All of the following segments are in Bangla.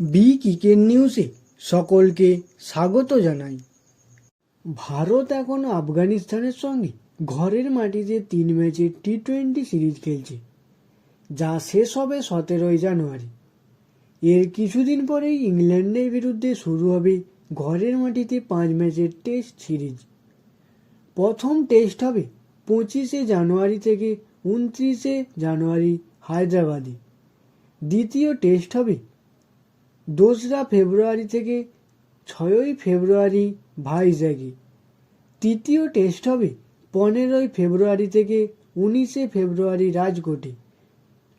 বি ক্রিকেট নিউজে সকলকে স্বাগত জানাই। ভারত এখন আফগানিস্তানের সঙ্গে ঘরের মাটিতে তিন ম্যাচের টি টোয়েন্টি সিরিজ খেলছে, যা শেষ হবে সতেরোই জানুয়ারি। এর কিছুদিন পরেই ইংল্যান্ডের বিরুদ্ধে শুরু হবে ঘরের মাটিতে পাঁচ ম্যাচের টেস্ট সিরিজ। প্রথম টেস্ট হবে পঁচিশে জানুয়ারি থেকে উনত্রিশে জানুয়ারি হায়দ্রাবাদে। দ্বিতীয় টেস্ট হবে দোসরা ফেব্রুয়ারি থেকে ছয়ই ফেব্রুয়ারি ভাইজ্যাগে। তৃতীয় টেস্ট হবে পনেরোই ফেব্রুয়ারি থেকে উনিশে ফেব্রুয়ারি রাজকোটে।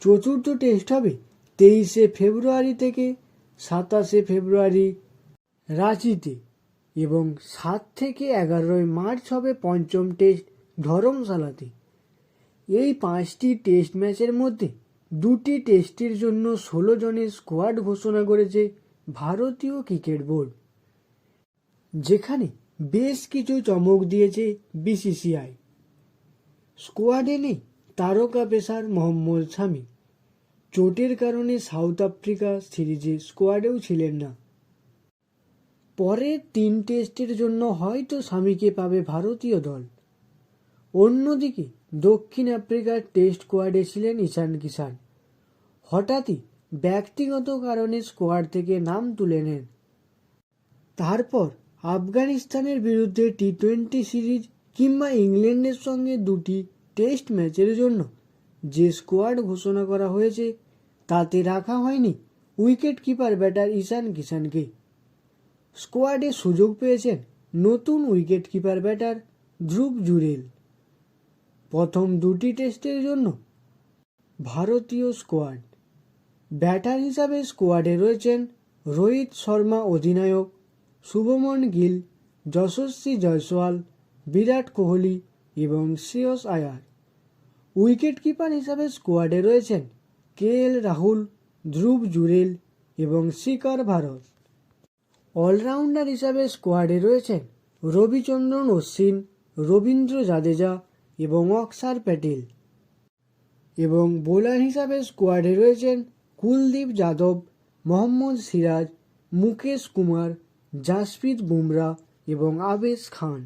চতুর্থ টেস্ট হবে তেইশে ফেব্রুয়ারি থেকে সাতাশে ফেব্রুয়ারি রাঁচিতে এবং সাত থেকে এগারোই মার্চ হবে পঞ্চম টেস্ট ধরমশালাতে। এই পাঁচটি টেস্ট ম্যাচের মধ্যে দুটি টেস্টের জন্য ষোলো জনের স্কোয়াড ঘোষণা করেছে ভারতীয় ক্রিকেট বোর্ড। যেখানে বেশ কিছু চমক দিয়েছে বিসিসিআই। স্কোয়াডে নেই তারকা পেসার মোহাম্মদ শামি। চোটের কারণে সাউথ আফ্রিকা সিরিজে স্কোয়াডেও ছিলেন না। পরের তিন টেস্টের জন্য হয়তো স্বামীকে পাবে ভারতীয় দল। অন্যদিকে দক্ষিণ আফ্রিকার টেস্ট স্কোয়াডে ছিলেন ঈশান কিষান হঠাৎই ব্যক্তিগত কারণে স্কোয়াড থেকে নাম তুলে নেন। তারপর আফগানিস্তানের বিরুদ্ধে টি টোয়েন্টি সিরিজ কিংবা ইংল্যান্ডের সঙ্গে দুটি টেস্ট ম্যাচের জন্য যে স্কোয়াড ঘোষণা করা হয়েছে, তাতে রাখা হয়নি উইকেট কিপার ব্যাটার ঈশান কিষানকে স্কোয়াডে সুযোগ পেয়েছেন নতুন wicket keeper batter Dhruv Jurel. প্রথম দুটি টেস্টের জন্য ভারতীয় স্কোয়াড। ব্যাটার হিসাবে স্কোয়াডে রয়েছেন রোহিত শর্মা অধিনায়ক, শুভমন গিল, যশস্বী জয়সওয়াল, বিরাট কোহলি এবং শ্রেয়স আয়ার। উইকেট কিপার হিসাবে স্কোয়াডে রয়েছেন কে এল রাহুল, ধ্রুব জুরেল এবং শিখর ভারত। অলরাউন্ডার হিসাবে স্কোয়াডে রয়েছেন রবিচন্দ্রন অশ্বিন, রবীন্দ্র জাদেজা এবং অক্সার প্যাটেল এবং বোলার হিসাবে স্কোয়াডে রয়েছেন কুলদীপ যাদব, মোহাম্মদ সিরাজ, মুকেশ কুমার, জাসপ্রীত বুমরা এবং আবেশ খান।